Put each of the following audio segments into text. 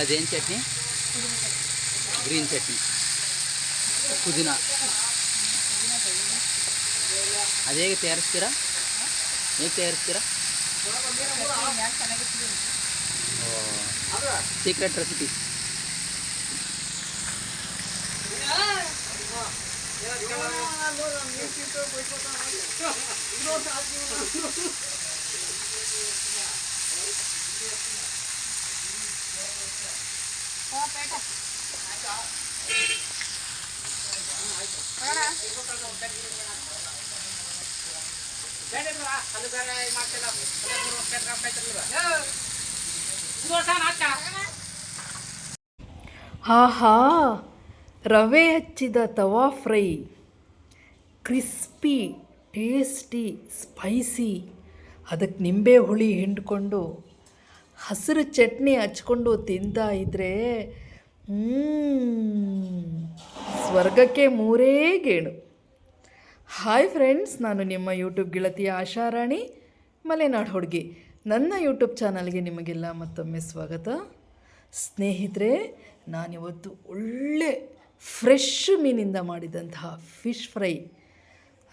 ಅದೇನು ಚಟ್ನಿ ಗ್ರೀನ್ ಚಟ್ನಿ ಪುದೀನ ಅದು ಹೇಗೆ ತಯಾರಿಸ್ತೀರಾ ಹೇಗೆ ತಯಾರಿಸ್ತೀರಾ ಸೀಕ್ರೆಟ್ ರೆಸಿಪಿ ಆಹಾ ರವೆ ಹಚ್ಚಿದ tawa fry, crispy, tasty, spicy, ಅದಕ್ಕೆ ನಿಂಬೆ ಹುಳಿ ಹಿಂಡ್ಕೊಂಡು, ಹಸಿರು ಚಟ್ನಿ ಹಚ್ಕೊಂಡು ತಿಂತಾ ಇದ್ದರೆ ಸ್ವರ್ಗಕ್ಕೆ ಮೂರೇ ಗೇಣು ಹಾಯ್ ಫ್ರೆಂಡ್ಸ್, ನಾನು ನಿಮ್ಮ ಯೂಟ್ಯೂಬ್ ಗೆಳತಿಯ ಆಶಾರಾಣಿ ಮಲೆನಾಡು ಹುಡುಗಿ. ನನ್ನ ಯೂಟ್ಯೂಬ್ ಚಾನಲ್ಗೆ ನಿಮಗೆಲ್ಲ ಮತ್ತೊಮ್ಮೆ ಸ್ವಾಗತ. ಸ್ನೇಹಿತರೆ, ನಾನಿವತ್ತು ಒಳ್ಳೆ ಫ್ರೆಶ್ ಮೀನಿಂದ ಮಾಡಿದಂತಹ ಫಿಶ್ ಫ್ರೈ.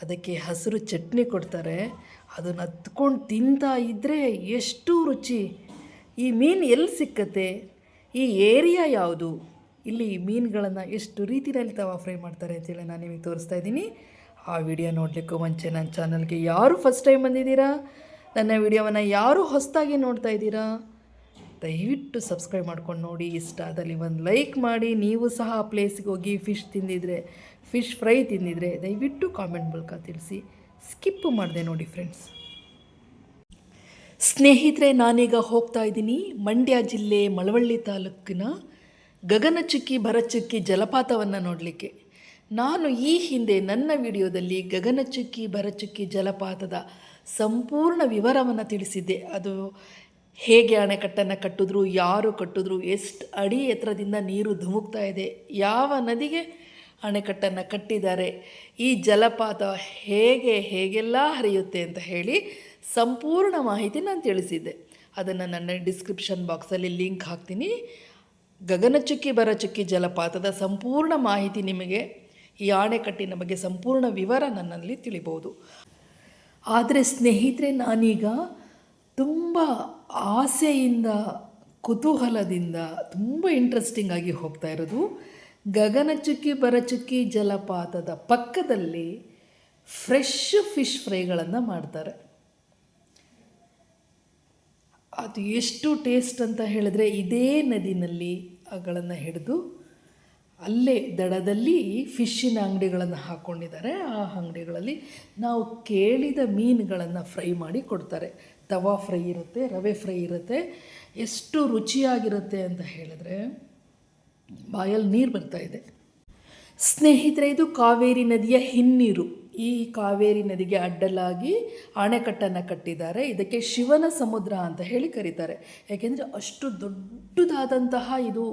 ಅದಕ್ಕೆ ಹಸಿರು ಚಟ್ನಿ ಕೊಡ್ತಾರೆ. ಅದನ್ನು ಹತ್ಕೊಂಡು ತಿಂತಾ ಇದ್ದರೆ ಎಷ್ಟು ರುಚಿ. ಈ ಮೀನು ಎಲ್ಲಿ ಸಿಕ್ಕತ್ತೆ? ಈ ಏರಿಯಾ ಯಾವುದು? ಇಲ್ಲಿ ಮೀನುಗಳನ್ನು ಎಷ್ಟು ರೀತಿಯಲ್ಲಿ ತವಾ ಫ್ರೈ ಮಾಡ್ತಾರೆ ಅಂತೇಳಿ ನಾನು ನಿಮಗೆ ತೋರಿಸ್ತಾ ಇದ್ದೀನಿ. ಆ ವಿಡಿಯೋ ನೋಡಲಿಕ್ಕೂ ಮುಂಚೆ ನನ್ನ ಚಾನಲ್ಗೆ ಯಾರು ಫಸ್ಟ್ ಟೈಮ್ ಬಂದಿದ್ದೀರಾ? ನನ್ನ ವಿಡಿಯೋವನ್ನು ಯಾರು ಹೊಸದಾಗಿ ನೋಡ್ತಾ ಇದ್ದೀರಾ? ದಯವಿಟ್ಟು ಸಬ್ಸ್ಕ್ರೈಬ್ ಮಾಡ್ಕೊಂಡು ನೋಡಿ, ಇಷ್ಟ ಆದಲ್ಲಿ ಒಂದು ಲೈಕ್ ಮಾಡಿ, ನೀವು ಸಹ ಆ ಪ್ಲೇಸಿಗೆ ಹೋಗಿ ಫಿಶ್ ತಿಂದಿದ್ರೆ ಫಿಶ್ ಫ್ರೈ ತಿಂದಿದ್ರೆ ದಯವಿಟ್ಟು ಕಾಮೆಂಟ್ ಮೂಲಕ ತಿಳಿಸಿ. ಸ್ಕಿಪ್ ಮಾಡಿದೆ ನೋಡಿ ಫ್ರೆಂಡ್ಸ್ ಸ್ನೇಹಿತರೆ, ನಾನೀಗ ಹೋಗ್ತಾ ಇದ್ದೀನಿ. ಮಂಡ್ಯ ಜಿಲ್ಲೆ ಮಳವಳ್ಳಿ ತಾಲೂಕಿನ ಗಗನಚುಕ್ಕಿ ಭರಚುಕ್ಕಿ ಜಲಪಾತವನ್ನು ನೋಡಲಿಕ್ಕೆ. ನಾನು ಈ ಹಿಂದೆ ನನ್ನ ವಿಡಿಯೋದಲ್ಲಿ ಗಗನಚುಕ್ಕಿ ಭರಚುಕ್ಕಿ ಜಲಪಾತದ ಸಂಪೂರ್ಣ ವಿವರವನ್ನು ತಿಳಿಸಿದ್ದೆ. ಅದು ಹೇಗೆ ಅಣೆಕಟ್ಟನ್ನು ಕಟ್ಟಿದ್ರು, ಯಾರು ಕಟ್ಟಿದ್ರು, ಎಷ್ಟು ಅಡಿ ಎತ್ತರದಿಂದ ನೀರು ಧುಮುಕ್ತಾ ಇದೆ, ಯಾವ ನದಿಗೆ ಅಣೆಕಟ್ಟನ್ನು ಕಟ್ಟಿದ್ದಾರೆ, ಈ ಜಲಪಾತ ಹೇಗೆ, ಹೇಗೆಲ್ಲ ಹರಿಯುತ್ತೆ ಅಂತ ಹೇಳಿ ಸಂಪೂರ್ಣ ಮಾಹಿತಿ ನಾನು ತಿಳಿಸಿದ್ದೆ. ಅದನ್ನು ನನ್ನ ಡಿಸ್ಕ್ರಿಪ್ಷನ್ ಬಾಕ್ಸಲ್ಲಿ ಲಿಂಕ್ ಹಾಕ್ತೀನಿ. ಗಗನಚುಕ್ಕಿ ಬರಚುಕ್ಕಿ ಜಲಪಾತದ ಸಂಪೂರ್ಣ ಮಾಹಿತಿ ನಿಮಗೆ ಈ ಅಣೆಕಟ್ಟಿನ ಬಗ್ಗೆ ಸಂಪೂರ್ಣ ವಿವರ ನನ್ನಲ್ಲಿ ತಿಳಿಬೋದು. ಆದರೆ ಸ್ನೇಹಿತರೆ, ನಾನೀಗ ತುಂಬ ಆಸೆಯಿಂದ, ಕುತೂಹಲದಿಂದ ತುಂಬ ಇಂಟ್ರೆಸ್ಟಿಂಗ್ ಆಗಿ ಹೋಗ್ತಾ ಇರೋದು. ಗಗನಚುಕ್ಕಿ ಬರಚುಕ್ಕಿ ಜಲಪಾತದ ಪಕ್ಕದಲ್ಲಿ ಫ್ರೆಶ್ ಫಿಶ್ ಫ್ರೈಗಳನ್ನು ಮಾಡ್ತಾರೆ. ಅದು ಎಷ್ಟು ಟೇಸ್ಟ್ ಅಂತ ಹೇಳಿದ್ರೆ ಇದೇ ನದಿನಲ್ಲಿ ಅಗಳನ್ನು ಹಿಡಿದು ಅಲ್ಲೇ ದಡದಲ್ಲಿ ಫಿಶ್ಶಿನ ಅಂಗಡಿಗಳನ್ನು ಹಾಕ್ಕೊಂಡಿದ್ದಾರೆ ಆ ಅಂಗಡಿಗಳಲ್ಲಿ ನಾವು ಕೇಳಿದ ಮೀನುಗಳನ್ನು ಫ್ರೈ ಮಾಡಿ ಕೊಡ್ತಾರೆ. ತವಾ ಫ್ರೈ ಇರುತ್ತೆ, ರವೆ ಫ್ರೈ ಇರುತ್ತೆ. ಎಷ್ಟು ರುಚಿಯಾಗಿರುತ್ತೆ ಅಂತ ಹೇಳಿದ್ರೆ ಬಾಯಲ್ಲಿ ನೀರು ಬರ್ತಾ ಇದೆ. ಸ್ನೇಹಿತರೆ, ಇದು ಕಾವೇರಿ ನದಿಯ ಹಿನ್ನೀರು. ಈ ಕಾವೇರಿ ನದಿಗೆ ಅಡ್ಡಲಾಗಿ ಅಣೆಕಟ್ಟನ್ನು ಕಟ್ಟಿದ್ದಾರೆ. ಇದಕ್ಕೆ ಶಿವನ ಸಮುದ್ರ ಅಂತ ಹೇಳಿ ಕರೀತಾರೆ. ಯಾಕೆಂದರೆ ಅಷ್ಟು ದೊಡ್ಡದಾದಂತಹ ಇದು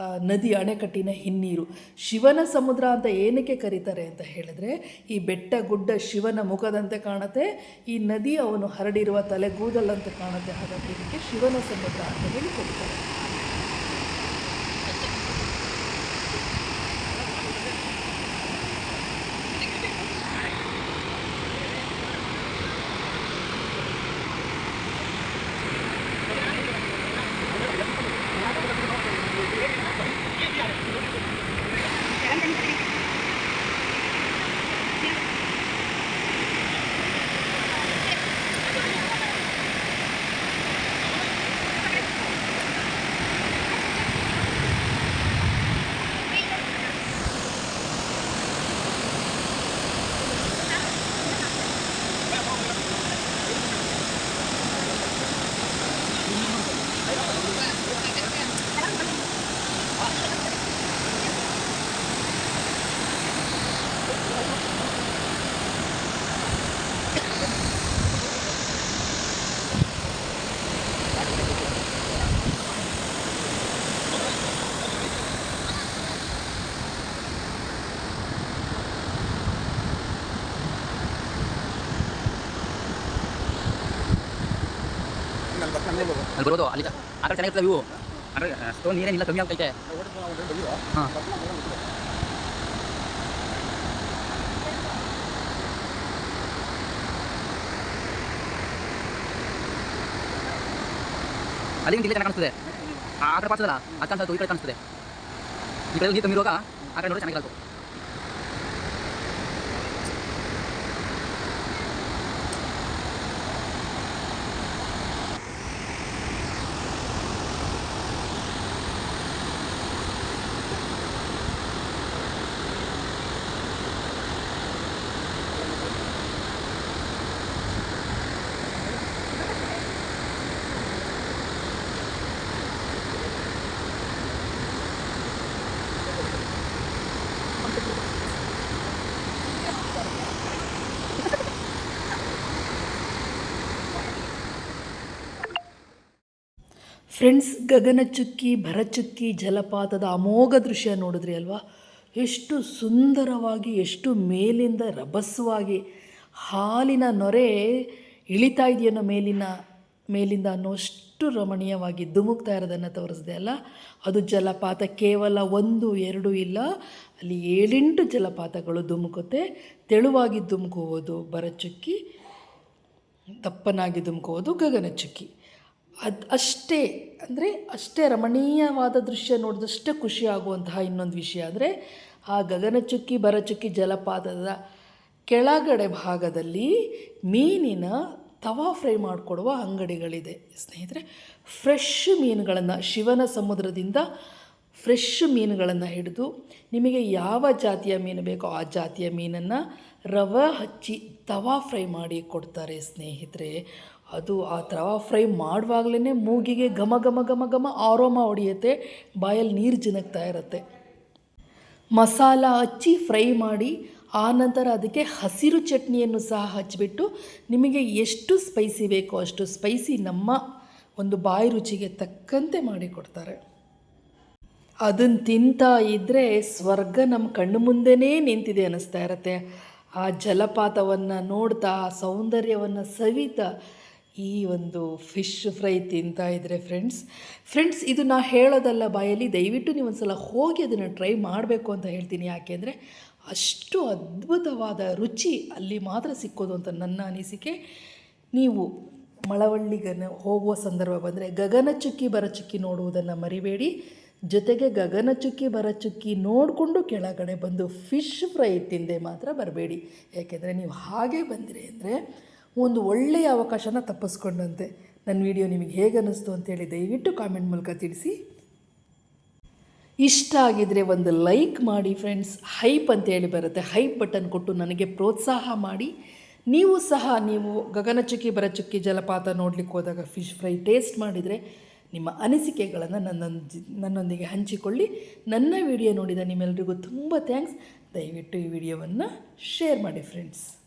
ನದಿ ಅಣೆಕಟ್ಟಿನ ಹಿನ್ನೀರು. ಶಿವನ ಸಮುದ್ರ ಅಂತ ಏನಕ್ಕೆ ಕರೀತಾರೆ ಅಂತ ಹೇಳಿದ್ರೆ, ಈ ಬೆಟ್ಟ ಗುಡ್ಡ ಶಿವನ ಮುಖದಂತೆ ಕಾಣುತ್ತೆ, ಈ ನದಿ ಅವನು ಹರಡಿರುವ ತಲೆಗೂದಲಂತೆ ಕಾಣುತ್ತೆ. ಹಾಗಾಗಿ ಇದಕ್ಕೆ ಶಿವನ ಸಮುದ್ರ ಅಂತ ಹೇಳಿ ಕರೀತಾರೆ. ಬರೋದು ಅಲ್ಲಿ ಆ ಕಡೆ ಚೆನ್ನಾಗಿರ್ತದೆ ವ್ಯೂ ಅಂದರೆ ಅಷ್ಟೊಂದು ನೀರೇನಿಲ್ಲ, ಕಮ್ಮಿ ಆಗ್ತೈತೆ ಅಲ್ಲಿ ಇಲ್ಲಿ ಚೆನ್ನಾಗಿ ಕಾಣಿಸ್ತದೆ. ಆ ಕಡೆ ಪಾಸದಲ್ಲ ಅದು ಕಾಣಿಸ್ತದೆ ಈ ಕಡೆ ಕಾಣಿಸ್ತದೆ. ಈ ನೀರು ಕಮ್ಮಿ ಆ ಕಡೆ ನೋಡಿ ಚೆನ್ನಾಗಿರಲ್ಲ. ಫ್ರೆಂಡ್ಸ್ ಗಗನಚುಕ್ಕಿ ಭರಚುಕ್ಕಿ ಜಲಪಾತದ ಅಮೋಘ ದೃಶ್ಯ ನೋಡಿದ್ರಿ ಅಲ್ವಾ? ಎಷ್ಟು ಸುಂದರವಾಗಿ, ಎಷ್ಟು ಮೇಲಿಂದ ರಭಸವಾಗಿ ಹಾಲಿನ ನೊರೆ ಇಳಿತಾ ಇದೆಯನ್ನೋ ಮೇಲಿನ, ಮೇಲಿಂದ ಅನ್ನೋಷ್ಟು ರಮಣೀಯವಾಗಿ ಧುಮುಕ್ತಾ ಇರೋದನ್ನು ತೋರಿಸಿದೆ ಅಲ್ಲ? ಅದು ಜಲಪಾತ ಕೇವಲ ಒಂದು, ಎರಡು ಇಲ್ಲ, ಅಲ್ಲಿ ಏಳೆಂಟು ಜಲಪಾತಗಳು ಧುಮುಕುತ್ತೆ. ತೆಳುವಾಗಿ ಧುಮುಕುವುದು ಭರಚುಕ್ಕಿ ದಪ್ಪನಾಗಿ ಧುಮುಕುವುದು ಗಗನಚುಕ್ಕಿ ಅದು ಅಷ್ಟೇ, ಅಂದರೆ ಅಷ್ಟೇ ರಮಣೀಯವಾದ ದೃಶ್ಯ ನೋಡಿದಷ್ಟೇ ಖುಷಿಯಾಗುವಂತಹ ಇನ್ನೊಂದು ವಿಷಯ. ಅಂದರೆ ಆ ಗಗನಚುಕ್ಕಿ, ಭರಚುಕ್ಕಿ ಜಲಪಾತದ ಕೆಳಗಡೆ ಭಾಗದಲ್ಲಿ ಮೀನಿನ ತವಾ ಫ್ರೈ ಮಾಡಿಕೊಡುವ ಅಂಗಡಿಗಳಿದೆ. ಸ್ನೇಹಿತರೆ ಫ್ರೆಶ್ ಮೀನುಗಳನ್ನು, ಶಿವನ ಸಮುದ್ರದಿಂದ ಫ್ರೆಶ್ ಮೀನುಗಳನ್ನು ಹಿಡಿದು ನಿಮಗೆ ಯಾವ ಜಾತಿಯ ಮೀನು ಬೇಕೋ ಆ ಜಾತಿಯ ಮೀನನ್ನು ರವೆ ಹಚ್ಚಿ ತವಾ ಫ್ರೈ ಮಾಡಿ ಕೊಡ್ತಾರೆ ಸ್ನೇಹಿತರೆ. ಅದು ಆ ತವಾ ಫ್ರೈ ಮಾಡುವಾಗಲೇ ಮೂಗಿಗೆ ಘಮ ಘಮ ಘಮ ಘಮ ಆರೋಮ ಹೊಡೆಯುತ್ತೆ, ಬಾಯಲ್ಲಿ ನೀರು ಜಿನಗ್ತಾ ಇರುತ್ತೆ. ಮಸಾಲ ಹಚ್ಚಿ ಫ್ರೈ ಮಾಡಿ, ಆ ನಂತರ ಅದಕ್ಕೆ ಹಸಿರು ಚಟ್ನಿಯನ್ನು ಸಹ ಹಚ್ಚಿಬಿಟ್ಟು ನಿಮಗೆ ಎಷ್ಟು ಸ್ಪೈಸಿ ಬೇಕೋ ಅಷ್ಟು ಸ್ಪೈಸಿ ನಮ್ಮ ಒಂದು ಬಾಯಿ ರುಚಿಗೆ ತಕ್ಕಂತೆ ಮಾಡಿಕೊಡ್ತಾರೆ ಅದನ್ನು ತಿಂತಾ ಇದ್ದರೆ ಸ್ವರ್ಗ ನಮ್ಮ ಕಣ್ಣು ಮುಂದೆನೇ ನಿಂತಿದೆ ಅನ್ನಿಸ್ತಾ ಇರತ್ತೆ. ಆ ಜಲಪಾತವನ್ನು ನೋಡ್ತಾ ಆ ಸೌಂದರ್ಯವನ್ನು ಸವಿತಾ ಈ ಒಂದು ಫಿಶ್ ಫ್ರೈ ತಿಂತಾ ಇದ್ದರೆ ಫ್ರೆಂಡ್ಸ್ ಫ್ರೆಂಡ್ಸ್ ಇದು ನಾ ಹೇಳೋದಲ್ಲ ಬಾಯಲ್ಲಿ, ದಯವಿಟ್ಟು ನೀವು ಒಂದು ಸಲ ಹೋಗಿ ಅದನ್ನು ಟ್ರೈ ಮಾಡಬೇಕು ಅಂತ ಹೇಳ್ತೀನಿ. ಯಾಕೆಂದರೆ ಅಷ್ಟು ಅದ್ಭುತವಾದ ರುಚಿ ಅಲ್ಲಿ ಮಾತ್ರ ಸಿಕ್ಕೋದು ಅಂತ ನನ್ನ ಅನಿಸಿಕೆ. ನೀವು ಮಳವಳ್ಳಿಗನ ಹೋಗುವ ಸಂದರ್ಭ ಬಂದರೆ ಗಗನಚುಕ್ಕಿ ಬರಚುಕ್ಕಿ ನೋಡುವುದನ್ನು ಮರಿಬೇಡಿ. ಜೊತೆಗೆ ಗಗನಚುಕ್ಕಿ ಬರಚುಕ್ಕಿ ನೋಡಿಕೊಂಡು ಕೆಳಗಡೆ ಬಂದು ಫಿಶ್ ಫ್ರೈ ತಿಂದೆ ಮಾತ್ರ ಬರಬೇಡಿ. ಯಾಕೆಂದರೆ ನೀವು ಹಾಗೆ ಬಂದಿರಿ ಅಂದರೆ ಒಂದು ಒಳ್ಳೆಯ ಅವಕಾಶನ ತಪ್ಪಿಸ್ಕೊಂಡಂತೆ. ನನ್ನ ವಿಡಿಯೋ ನಿಮಗೆ ಹೇಗೆ ಅನ್ನಿಸ್ತು ಅಂತೇಳಿ ದಯವಿಟ್ಟು ಕಾಮೆಂಟ್ ಮೂಲಕ ತಿಳಿಸಿ. ಇಷ್ಟ ಆಗಿದರೆ ಒಂದು ಲೈಕ್ ಮಾಡಿ ಫ್ರೆಂಡ್ಸ್. ಹೈಪ್ ಅಂತೇಳಿ ಬರುತ್ತೆ. ಹೈಪ್ ಬಟನ್ ಕೊಟ್ಟು ನನಗೆ ಪ್ರೋತ್ಸಾಹ ಮಾಡಿ. ನೀವು ಸಹ ನೀವು ಗಗನಚುಕ್ಕಿ ಬರಚುಕ್ಕಿ ಜಲಪಾತ ನೋಡಲಿಕ್ಕೆ ಹೋದಾಗ ಫಿಶ್ ಫ್ರೈ ಟೇಸ್ಟ್ ಮಾಡಿದರೆ ನಿಮ್ಮ ಅನಿಸಿಕೆಗಳನ್ನು ನನ್ನೊಂದಿ ನನ್ನೊಂದಿಗೆ ಹಂಚಿಕೊಳ್ಳಿ. ನನ್ನ ವಿಡಿಯೋ ನೋಡಿದ ನಿಮ್ಮೆಲ್ಲರಿಗೂ ತುಂಬ ಥ್ಯಾಂಕ್ಸ್. ದಯವಿಟ್ಟು ಈ ವಿಡಿಯೋವನ್ನು ಶೇರ್ ಮಾಡಿ ಫ್ರೆಂಡ್ಸ್.